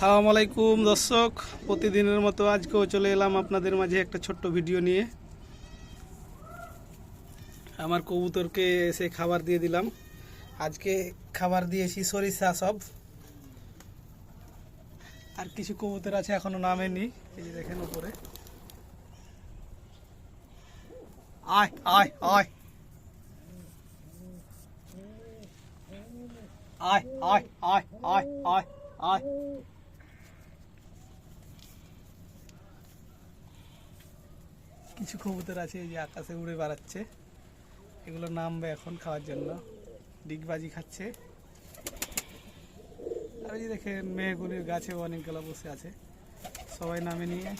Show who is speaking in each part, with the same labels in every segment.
Speaker 1: সালাম আলাইকুম, দর্শক। প্রতিদিনের মতো আজকেও চলে এলাম আপনাদের মাঝে একটা ছোট্ট ভিডিও নিয়ে। আমার কবুতরকে এসে খাবার দিয়ে দিলাম। আজকে খাবার দিয়েছি সরিষা সব। আর কিছু কবুতর আছে, এখনও নামেনি। এই যে দেখেন উপরে। আয় আয়। আয় আয় আয় আয় আয় আয়। কিছু কবুতর আছে, এই যে আকাশে উড়ে বেড়াচ্ছে। এগুলো নামবে এখন খাওয়ার জন্য। ডিগবাজি খাচ্ছে। আর এই দেখেন মেয়েগুলির গাছে অনেকগুলো বসে আছে। সবাই নামে নিয়ে।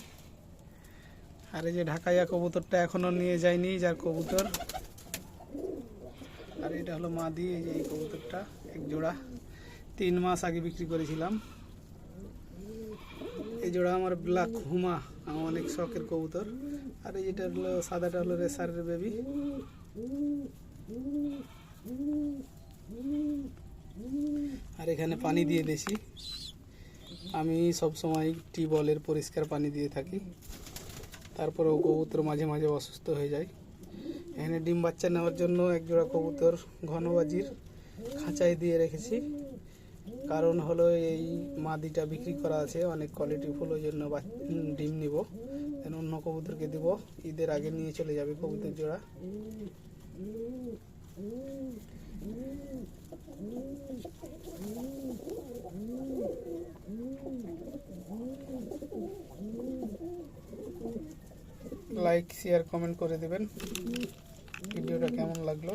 Speaker 1: আর এই যে ঢাকাইয়া কবুতরটা এখনও নিয়ে যায়নি, যার কবুতর। আর এটা হলো মাদি, এই যে এই কবুতরটা, এক জোড়া। তিন মাস আগে বিক্রি করেছিলাম। এই জোড়া আমার ব্ল্যাক হুমা, আমার অনেক শখের কবুতর। আর এই যেটা হলো, সাদাটা হলো রেসারের বেবি আর এখানে পানি দিয়ে দিয়েছি। আমি সব সময় টিউবওয়েলের পরিষ্কার পানি দিয়ে থাকি। তারপরেও কবুতর মাঝে মাঝে অসুস্থ হয়ে যায়। এখানে ডিম বাচ্চা নেওয়ার জন্য এক জোড়া কবুতর ঘনবাজির খাঁচায় দিয়ে রেখেছি। কারণ হলো এই মাদিটা বিক্রি করা আছে, অনেক কোয়ালিটি ফুল, ওই জন্য ডিম নিব। অন্য কবুতরকে দিব। ঈদের আগে নিয়ে চলে যাবে কবুতর জোড়া। লাইক শেয়ার কমেন্ট করে দেবেন। ভিডিওটা কেমন লাগল?